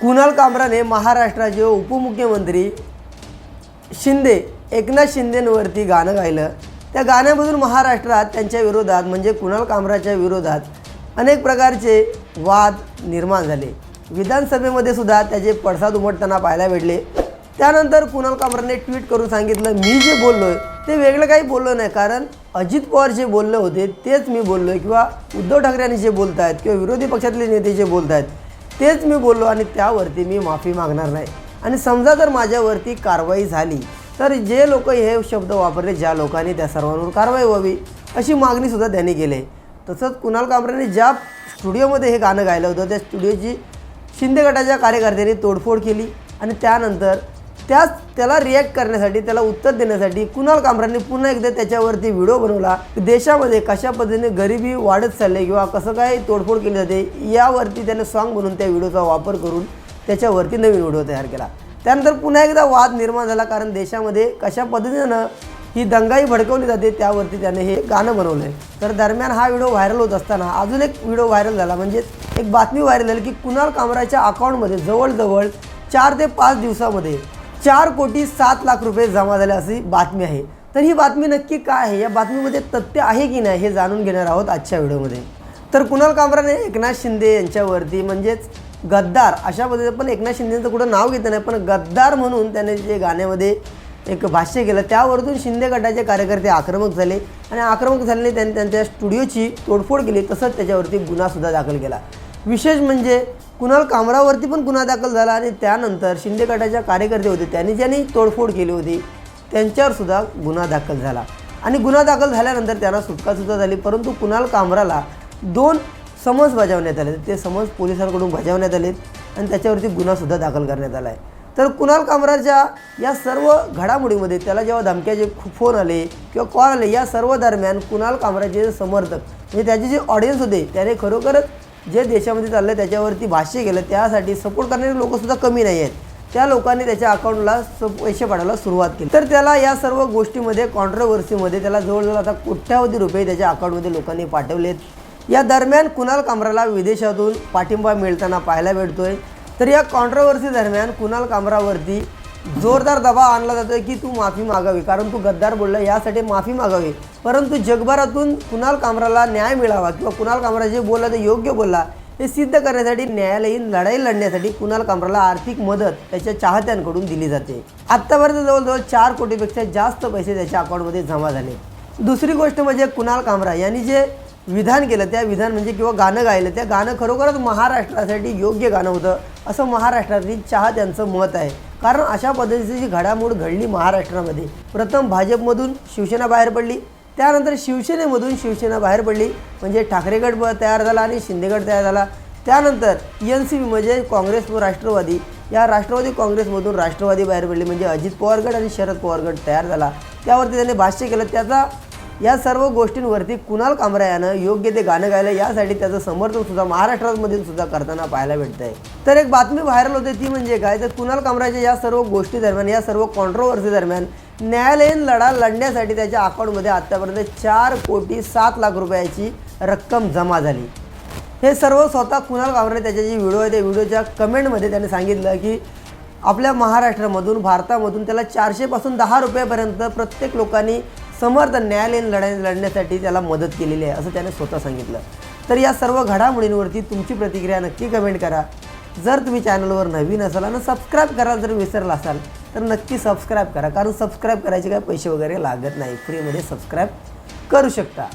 कुणाल कामराने महाराष्ट्राचे उपमुख्यमंत्री शिंदे एकनाथ शिंदेंवरती गाणं गायलं. त्या गाण्यामधून महाराष्ट्रात त्यांच्या विरोधात म्हणजे कुणाल कामराच्या विरोधात अनेक प्रकारचे वाद निर्माण झाले. विधानसभेमध्ये सुद्धा त्याचे पडसाद उमटताना पाहायला भेटले. त्यानंतर कुणाल कामराने ट्विट करून सांगितलं मी जे बोललो आहे ते वेगळं काही बोललो नाही. कारण अजित पवार जे बोलले होते तेच मी बोललो आहे किंवा उद्धव ठाकरे यांनी जे बोलत आहेत किंवा विरोधी पक्षातले नेते जे बोलत आहेत तेच मी बोललो आणि त्यावरती मी माफी मागणार नाही. आणि समजा जर माझ्यावरती कारवाई झाली तर जे लोक हे शब्द वापरले ज्या लोकांनी त्या सर्वांवर कारवाई व्हावी अशी मागणीसुद्धा त्यांनी केली. आहे तसंच कुणाल कांबरेने ज्या स्टुडिओमध्ये हे गाणं गायलं होतं त्या स्टुडिओची शिंदे गटाच्या कार्यकर्त्यांनी तोडफोड केली आणि त्यानंतर त्याच त्याला रिॲक्ट करण्यासाठी त्याला उत्तर देण्यासाठी कुणाल कामरांनी पुन्हा एकदा त्याच्यावरती व्हिडिओ बनवला. देशामध्ये कशा पद्धतीने गरिबी वाढत चालली किंवा कसं काय तोडफोड केली जाते यावरती त्याने सॉन्ग बनवून त्या व्हिडिओचा वापर करून त्याच्यावरती नवीन व्हिडिओ तयार केला. त्यानंतर पुन्हा एकदा वाद निर्माण झाला कारण देशामध्ये कशा पद्धतीनं ही दंगाई भडकवली जाते त्यावरती त्याने हे गाणं बनवलं आहे तर दरम्यान हा व्हिडिओ व्हायरल होत असताना अजून एक व्हिडिओ व्हायरल झाला म्हणजे एक बातमी व्हायरल झाली की कुणाल कामराच्या अकाउंटमध्ये जवळजवळ चार ते पाच दिवसामध्ये चार कोटी सात लाख रुपये जमा झाले अशी बातमी आहे. तर ही बातमी नक्की काय आहे? या बातमीमध्ये तथ्य आहे की नाही हे जाणून घेणार आहोत आजच्या व्हिडिओमध्ये. तर कुणाल कामराने एकनाथ शिंदे यांच्यावरती म्हणजेच गद्दार अशा पद्धतीने पण एकनाथ शिंदेचं कुठं नाव घेतं नाही पण गद्दार म्हणून त्याने जे गाण्यामध्ये एक भाष्य केलं त्यावरतून शिंदे गटाचे कार्यकर्ते आक्रमक झाले आणि आक्रमक झाल्याने त्यांनी त्यांच्या स्टुडिओची तोडफोड केली तसंच त्याच्यावरती गुन्हासुद्धा दाखल केला. विशेष म्हणजे कुणाल कामरावरती पण गुन्हा दाखल झाला आणि त्यानंतर शिंदे गटाच्या कार्यकर्ते होते त्यांनी ज्यांनी तोडफोड केली होती त्यांच्यावर सुद्धा गुन्हा दाखल झाला. आणि गुन्हा दाखल झाल्यानंतर त्यांना सुटकासुद्धा झाली परंतु कुणाल कामराला दोन समज बजावण्यात आले. ते समज पोलिसांकडून बजावण्यात आलेत आणि त्याच्यावरती गुन्हासुद्धा दाखल करण्यात आला आहे तर कुणाल कामराच्या या सर्व घडामोडीमध्ये त्याला जेव्हा धमक्याचे फोन आले किंवा कॉल आले या सर्व दरम्यान कुणाल कामराचे जे समर्थक म्हणजे त्याचे जे ऑडियन्स होते त्याने खरोखरच जे देशामध्ये चाललं आहे त्याच्यावरती भाष्य केलं त्यासाठी सपोर्ट करणारे लोकंसुद्धा कमी नाही आहेत. त्या लोकांनी त्याच्या अकाउंटला स पैसे पाठवायला सुरुवात केली. तर त्याला या सर्व गोष्टीमध्ये कॉन्ट्रोवर्सीमध्ये त्याला जवळजवळ आता कोट्यावधी रुपये त्याच्या अकाउंटमध्ये लोकांनी पाठवलेत. या दरम्यान कुणाल कामराला विदेशातून पाठिंबा मिळताना पाहायला भेटतोय. तर या कॉन्ट्रोवर्सी दरम्यान कुणाल कामरावरती जोरदार दबाव आणला जातो की तू माफी मागावी. कारण तू गद्दार बोलला यासाठी माफी मागावी. परंतु जगभरातून कुणाल कामराला न्याय मिळावा किंवा कुणाल कामरा जे बोलला ते योग्य बोलला हे सिद्ध करण्यासाठी न्यायालयीन लढाई लढण्यासाठी कुणाल कामराला आर्थिक मदत त्याच्या चाहत्यांकडून दिली जाते. आत्तापर्यंत जवळजवळ चार कोटीपेक्षा जास्त पैसे त्याच्या अकाउंटमध्ये जमा झाले. दुसरी गोष्ट म्हणजे कुणाल कामरा यांनी जे विधान केलं त्या विधान म्हणजे किंवा गाणं गायलं त्या गाणं खरोखरच महाराष्ट्रासाठी योग्य गाणं होतं असं महाराष्ट्रातील चाहत्यांचं मत आहे. कारण अशा पद्धतीची घडामोड घडली महाराष्ट्रामध्ये. प्रथम भाजपमधून शिवसेना बाहेर पडली. त्यानंतर शिवसेनेमधून शिवसेना बाहेर पडली. म्हणजे ठाकरेगड ब- तयार झाला आणि शिंदेगड तयार झाला. त्यानंतर एन सी बी म्हणजे काँग्रेस व राष्ट्रवादी. या राष्ट्रवादी काँग्रेसमधून राष्ट्रवादी बाहेर पडली. म्हणजे अजित पवार गट आणि शरद पवार गट तयार झाला. त्यावरती त्यांनी भाष्य केलं. त्याचा या सर्व गोष्टींवरती कुणाल कामरा यानं योग्य ते गाणं गायलं यासाठी त्याचं समर्थन सुद्धा महाराष्ट्रामधून सुद्धा करताना पाहायला भेटत आहे तर एक बातमी व्हायरल होते ती म्हणजे काय? तर कुणाल कामराच्या या सर्व गोष्टी दरम्यान या सर्व कॉन्ट्रोवर्सी दरम्यान न्यायालयीन लढा लढण्यासाठी त्याच्या अकाउंटमध्ये आत्तापर्यंत चार कोटी सात लाख रुपयाची रक्कम जमा झाली. हे सर्व स्वतः कुणाल कामराने त्याच्या जे व्हिडिओ आहे त्या व्हिडिओच्या कमेंटमध्ये त्याने सांगितलं की आपल्या महाराष्ट्रामधून भारतामधून त्याला चारशेपासून दहा रुपयापर्यंत प्रत्येक लोकांनी समर्थ न्यायालयीन लढाई लढण्यासाठी त्याला मदत केलेली आहे असं त्याने स्वतः सांगितलं. तर या सर्व घडामोडींवरती तुमची प्रतिक्रिया नक्की कमेंट करा. जर तुम्ही चॅनलवर नवीन असाल आणि सबस्क्राईब करायला जर विसरला असाल तर नक्की सबस्क्राईब करा. कारण सबस्क्राईब करायचे काय पैसे वगैरे लागत नाही. फ्रीमध्ये सबस्क्राईब करू शकता.